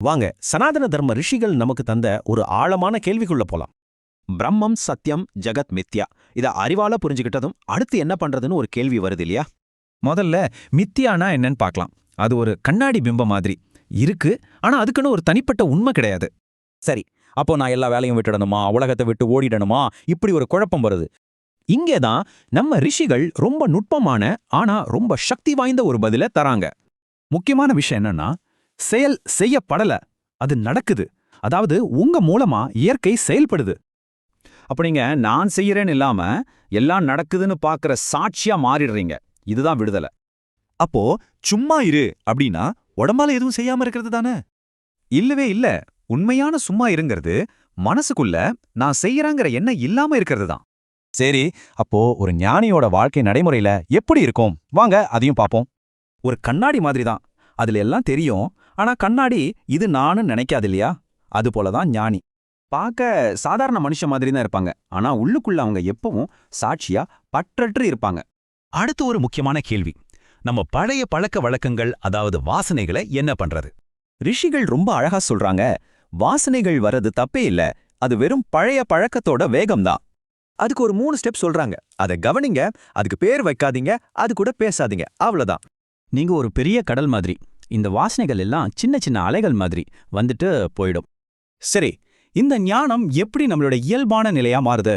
வாங்க சனாதன தர்ம ரிஷிகள் நமக்கு தந்த ஒரு ஆழமான கேள்விக்குள்ள போலாம். பிரம்மம் சத்தியம் ஜகத் மித்யா. இத அறிவால புரிஞ்சுக்கிட்டதும் அடுத்து என்ன பண்றதுன்னு ஒரு கேள்வி வருது இல்லையா? முதல்ல மித்தியானா என்னன்னு பார்க்கலாம். அது ஒரு கண்ணாடி பிம்பம் மாதிரி. இருக்கு ஆனா அதுக்குன்னு ஒரு தனிப்பட்ட உண்மை கிடையாது. சரி அப்போ நான் எல்லா வேலையும் விட்டுடணுமா? உலகத்தை விட்டு ஓடிடணுமா? இப்படி ஒரு குழப்பம் வருது. இங்கேதான் நம்ம ரிஷிகள் ரொம்ப நுட்பமான ஆனா ரொம்ப சக்தி வாய்ந்த ஒரு பதில தராங்க. முக்கியமான விஷயம் என்னன்னா செயல் செய்யப்படல. அது நடக்குது. அதாவது உங்க மூலமா இயற்கை செயல்படுது. அப்ப நீங்க நான் செய்யறேன்னு இல்லாம எல்லாம் நடக்குதுன்னு பாக்குற சாட்சியா மாறிடுறீங்க. இதுதான் விடுதலை. அப்போ சும்மா இரு அப்படின்னா உடம்பால எதுவும் செய்யாம இருக்கிறது தானே? இல்லவே இல்ல. உண்மையான சும்மா இருங்கிறது மனசுக்குள்ள நான் செய்யறாங்கிற எண்ணம் இல்லாம இருக்கிறது தான். சரி அப்போ ஒரு ஞானியோட வாழ்க்கை நடைமுறையில எப்படி இருக்கும்? வாங்க அதையும் பாப்போம் ஒரு கண்ணாடி மாதிரி தான். அதுல எல்லாம் தெரியும். ஆனா கண்ணாடி இது நானு நினைக்காது இல்லையா அது போலதான் ஞானி. பார்க்க சாதாரண மனுஷன் மாதிரி தான் இருப்பாங்க. ஆனா உள்ளுக்குள்ள அவங்க எப்பவும் சாட்சியா பற்றற்று இருப்பாங்க. அடுத்து ஒரு முக்கியமான கேள்வி. நம்ம பழைய பழக்க வழக்கங்கள் அதாவது வாசனைகளை என்ன பண்றது? ரிஷிகள் ரொம்ப அழகா சொல்றாங்க வாசனைகள் வர்றது தப்பே இல்ல. அது வெறும் பழைய பழக்கத்தோட வேகம்தான். அதுக்கு ஒரு மூணு ஸ்டெப் சொல்றாங்க. அதை கவனிங்க அதுக்கு பேர் வைக்காதீங்க அது கூட பேசாதீங்க. அவ்வளவுதான். நீங்க ஒரு பெரிய கடல் மாதிரி இந்த வாசனைகள் எல்லாம் சின்ன சின்ன அலைகள் மாதிரி வந்துட்டு போயிடும். சரி இந்த ஞானம் எப்படி நம்மளோட இயல்பான நிலையா மாறுது?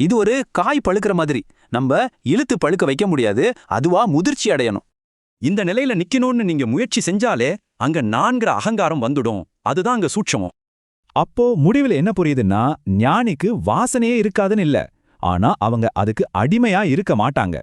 இது ஒரு காய் பழுக்கிற மாதிரி. நம்ம இழுத்து பழுக்க வைக்க முடியாது அதுவா முதிர்ச்சி அடையணும். இந்த நிலையில நிக்கணும்னு நீங்க முயற்சி செஞ்சாலே அங்க நான்கிற அகங்காரம் வந்துடும். அதுதான் அங்க சூட்சமம். அப்போ முடிவில் என்ன புரியுதுன்னா ஞானிக்கு வாசனையே இருக்காதுன்னு இல்ல. ஆனா அவங்க அதுக்கு அடிமையா இருக்க மாட்டாங்க.